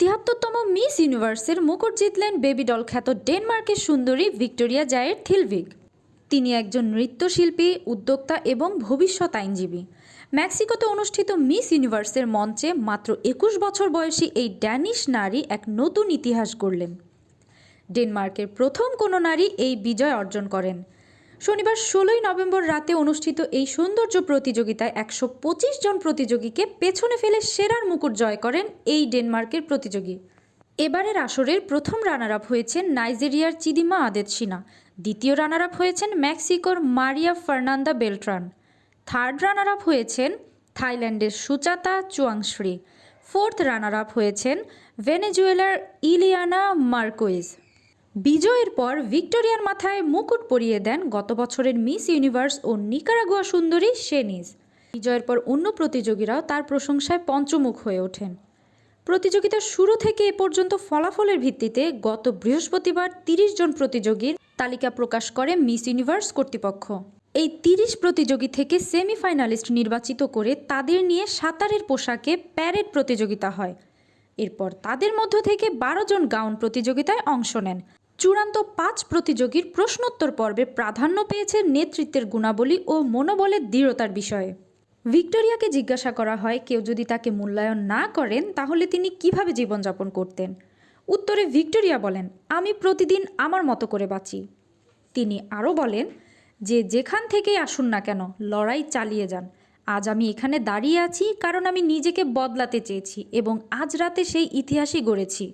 তিয়াত্তরতম miss ইউনিভার্সের মুকুট জিতলেন বেবি ডল খ্যাত ডেনমার্কের সুন্দরী ভিক্টোরিয়া জায়ের থিলভিগ। তিনি একজন নৃত্যশিল্পী, উদ্যোক্তা এবং ভবিষ্যৎ আইনজীবী। মেক্সিকোতে অনুষ্ঠিত মিস ইউনিভার্সের মঞ্চে মাত্র একুশ বছর বয়সী এই ড্যানিশ নারী এক নতুন ইতিহাস গড়লেন। ডেনমার্কের প্রথম কোনো নারী এই বিজয় অর্জন করেন। শনিবার ষোলোই নভেম্বর রাতে অনুষ্ঠিত এই সৌন্দর্য প্রতিযোগিতায় একশো পঁচিশ জন প্রতিযোগীকে পেছনে ফেলে সেরার মুকুট জয় করেন এই ডেনমার্কের প্রতিযোগী। এবারের আসরের প্রথম রানার আপ হয়েছেন নাইজেরিয়ার চিদিমা আদেতসিনা। দ্বিতীয় রানার আপ হয়েছেন মেক্সিকোর Maria Fernanda Beltran. Third runner up হয়েছেন থাইল্যান্ডের সুচাতা চুয়াংশ্রী। ফোর্থ রানার আপ হয়েছেন ভেনেজুয়েলার ইলিয়ানা মার্কোয়েজ বিজয়ের পর ভিক্টোরিয়ার মাথায় মুকুট পরিয়ে দেন গত বছরের মিস ইউনিভার্স ও নিকারাগুয়া সুন্দরী শেনিজ বিজয়ের পর অন্য প্রতিযোগীরাও তার প্রশংসায় পঞ্চমুখ হয়ে ওঠেন। প্রতিযোগিতার শুরু থেকে এ পর্যন্ত ফলাফলের ভিত্তিতে গত বৃহস্পতিবার তিরিশ জন প্রতিযোগীর তালিকা প্রকাশ করে মিস ইউনিভার্স কর্তৃপক্ষ। এই তিরিশ প্রতিযোগী থেকে সেমিফাইনালিস্ট নির্বাচিত করে তাদের নিয়ে সাঁতারের পোশাকে প্যারেড প্রতিযোগিতা হয়। এরপর তাদের মধ্য থেকে বারো জন গাউন প্রতিযোগিতায় অংশ নেন। চূড়ান্ত পাঁচ প্রতিযোগীর প্রশ্নোত্তর পর্বে প্রাধান্য পেয়েছে নেতৃত্বের গুণাবলী ও মনোবলের দৃঢ়তার বিষয়ে। ভিক্টোরিয়াকে জিজ্ঞাসা করা হয়, কেউ যদি তাকে মূল্যায়ন না করেন, তাহলে তিনি কীভাবে জীবনযাপন করতেন? উত্তরে ভিক্টোরিয়া বলেন, আমি প্রতিদিন আমার মতো করে বাঁচি। তিনি আরও বলেন, যে যেখান থেকেই আসুন না কেন, লড়াই চালিয়ে যান। আজ আমি এখানে দাঁড়িয়ে আছি কারণ আমি নিজেকে বদলাতে চেয়েছি এবং আজ রাতে সেই ইতিহাসই গড়েছি।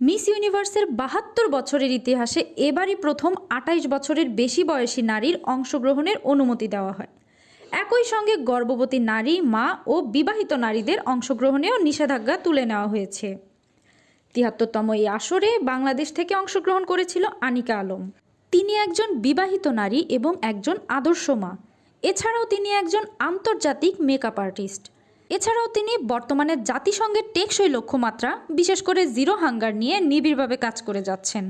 মিস ইউনিভার্সের বাহাত্তর বছরের ইতিহাসে এবারই প্রথম আটাইশ বছরের বেশি বয়সী নারীর অংশগ্রহণের অনুমতি দেওয়া হয়। একই সঙ্গে গর্ভবতী নারী, মা ও বিবাহিত নারীদের অংশগ্রহণেও নিষেধাজ্ঞা তুলে নেওয়া হয়েছে। তিয়াত্তরতম এই আসরে বাংলাদেশ থেকে অংশগ্রহণ করেছিল আনিকা আলম। তিনি একজন বিবাহিত নারী এবং একজন আদর্শ মা। এছাড়াও তিনি একজন আন্তর্জাতিক মেকআপ আর্টিস্ট। এছাড়াও তিনি বর্তমানে জাতিসংঘের টেকসই লক্ষ্যমাত্রা, বিশেষ করে জিরো হাঙ্গার নিয়ে নিবিড়ভাবে কাজ করে যাচ্ছেন।